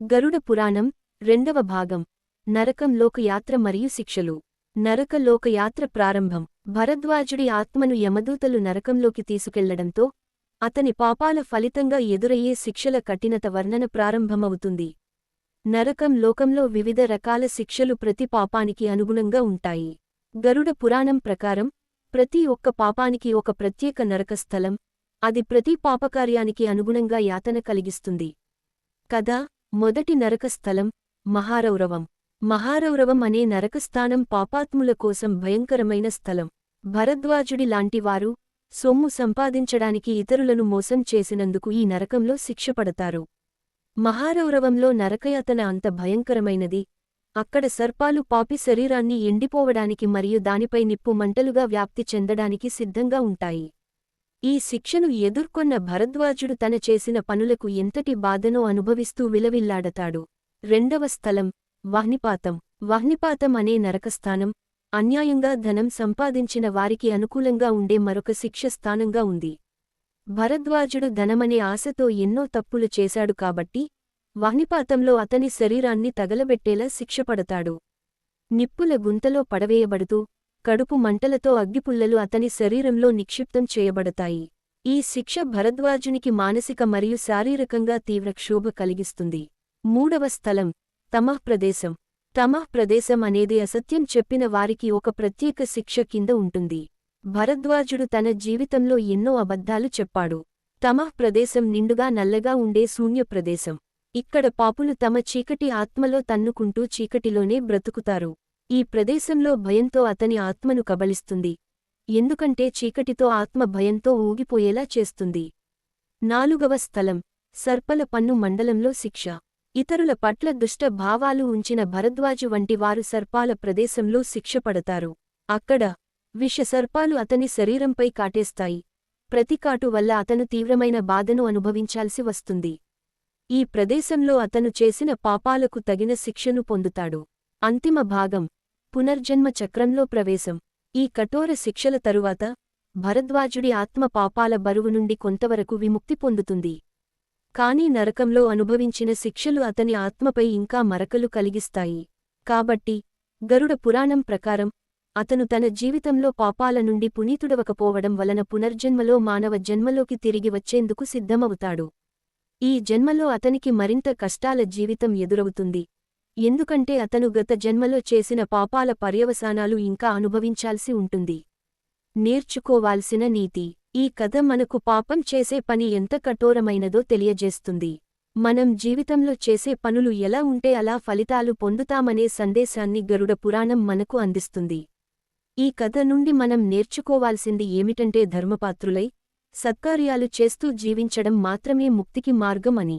గరుడ పురాణం రెండవ భాగం. నరకం లోకయాత్ర మరియు శిక్షలు. నరక లోకయాత్ర ప్రారంభం. భరద్వాజుడి ఆత్మను యమదూతలు నరకంలోకి తీసుకెళ్ళడంతో అతని పాపాల ఫలితంగా ఎదురయ్యే శిక్షల కఠినత వర్ణన ప్రారంభమవుతుంది. నరకం లోకంలో వివిధ రకాల శిక్షలు ప్రతి పాపానికి అనుగుణంగా ఉంటాయి. గరుడ పురాణం ప్రకారం ప్రతి ఒక్క పాపానికి ఒక ప్రత్యేక నరక స్థలం అది ప్రతి పాపకార్యానికి అనుగుణంగా యాతన కలిగిస్తుంది. కదా? మొదటి నరక స్థలం మహారౌరవం. మహారౌరవం అనే నరకస్థానం పాపాత్ముల కోసం భయంకరమైన స్థలం. భరద్వాజుడి లాంటివారు సొమ్ము సంపాదించడానికి ఇతరులను మోసం చేసినందుకు ఈ నరకంలో శిక్షపడతారు. మహారౌరవంలో నరకయాతన అంత భయంకరమైనది. అక్కడ సర్పాలు పాపి శరీరాన్ని ఎండిపోవడానికి మరియు దానిపై నిప్పు మంటలుగా వ్యాప్తి చెందడానికి సిద్ధంగా ఉంటాయి. ఈ శిక్షను ఎదుర్కొన్న భరద్వాజుడు తన చేసిన పనులకు ఎంతటి బాధనో అనుభవిస్తూ విలవిల్లాడతాడు. రెండవ స్థలం వహ్నిపాతం. వహ్నిపాతం అనే నరకస్థానం. అన్యాయంగా ధనం సంపాదించిన వారికి అనుకూలంగా ఉండే మరొక శిక్ష స్థానంగా ఉంది. భరద్వాజుడు ధనమనే ఆశతో ఎన్నో తప్పులు చేశాడు కాబట్టి వహ్నిపాతంలో అతని శరీరాన్ని తగలబెట్టేలా శిక్షపడతాడు. నిప్పుల గుంతలో పడవేయబడుతూ కడుపు మంటలతో అగ్గిపుల్లలు అతని శరీరంలో నిక్షిప్తం చేయబడతాయి. ఈ శిక్ష భరద్వాజునికి మానసిక మరియు శారీరకంగా తీవ్ర క్షోభ కలిగిస్తుంది. మూడవ స్థలం తమః ప్రదేశం. తమః ప్రదేశం అనేది అసత్యం చెప్పిన వారికి ఒక ప్రత్యేక శిక్ష కింద ఉంటుంది. భరద్వాజుడు తన జీవితంలో ఎన్నో అబద్ధాలు చెప్పాడు. తమః ప్రదేశం నిండుగా నల్లగా ఉండే శూన్య ప్రదేశం. ఇక్కడ పాపులు తమ చీకటి ఆత్మలో తన్నుకుంటూ చీకటిలోనే బ్రతుకుతారు. ఈ ప్రదేశంలో భయంతో అతని ఆత్మను కబలిస్తుంది ఎందుకంటే చీకటితో ఆత్మ భయంతో ఊగిపోయేలా చేస్తుంది. నాలుగవ స్థలం సర్పల పన్ను మండలంలో శిక్ష. ఇతరుల పట్ల దుష్ట భావాలు ఉంచిన భరద్వాజు వంటి వారు సర్పాల ప్రదేశంలో శిక్షపడతారు అక్కడ విషసర్పాలు అతని శరీరంపై కాటేస్తాయి. ప్రతికాటు వల్ల అతను తీవ్రమైన బాధను అనుభవించాల్సి వస్తుంది. ఈ ప్రదేశంలో అతను చేసిన పాపాలకు తగిన శిక్షను పొందుతాడు. అంతిమ భాగం పునర్జన్మ చక్రంలో ప్రవేశం. ఈ కఠోర శిక్షల తరువాత భరద్వాజుడి ఆత్మ పాపాల బరువు నుండి కొంతవరకు విముక్తి పొందుతుంది. కాని నరకంలో అనుభవించిన శిక్షలు అతని ఆత్మపై ఇంకా మరకలు కలిగిస్తాయి. కాబట్టి గరుడ పురాణం ప్రకారం అతను తన జీవితంలో పాపాల నుండి పునీతుడవకపోవడం వలన పునర్జన్మలో మానవ జన్మలోకి తిరిగి వచ్చేందుకు సిద్ధమవుతాడు. ఈ జన్మలో అతనికి మరింత కష్టాల జీవితం ఎదురవుతుంది. ఎందుకంటే అతను గత జన్మలో చేసిన పాపాల పర్యవసానాలు ఇంకా అనుభవించాల్సి ఉంటుంది. నేర్చుకోవాల్సిన నీతి. ఈ కథ మనకు పాపం చేసే పని ఎంత కఠోరమైనదో తెలియజేస్తుంది. మనం జీవితంలో చేసే పనులు ఎలా ఉంటే అలా ఫలితాలు పొందుతామనే సందేశాన్ని గరుడ పురాణం మనకు అందిస్తుంది. ఈ కథ నుండి మనం నేర్చుకోవాల్సింది ఏమిటంటే ధర్మపాత్రులై సత్కార్యాలు చేస్తూ జీవించడం మాత్రమే ముక్తికి మార్గం అని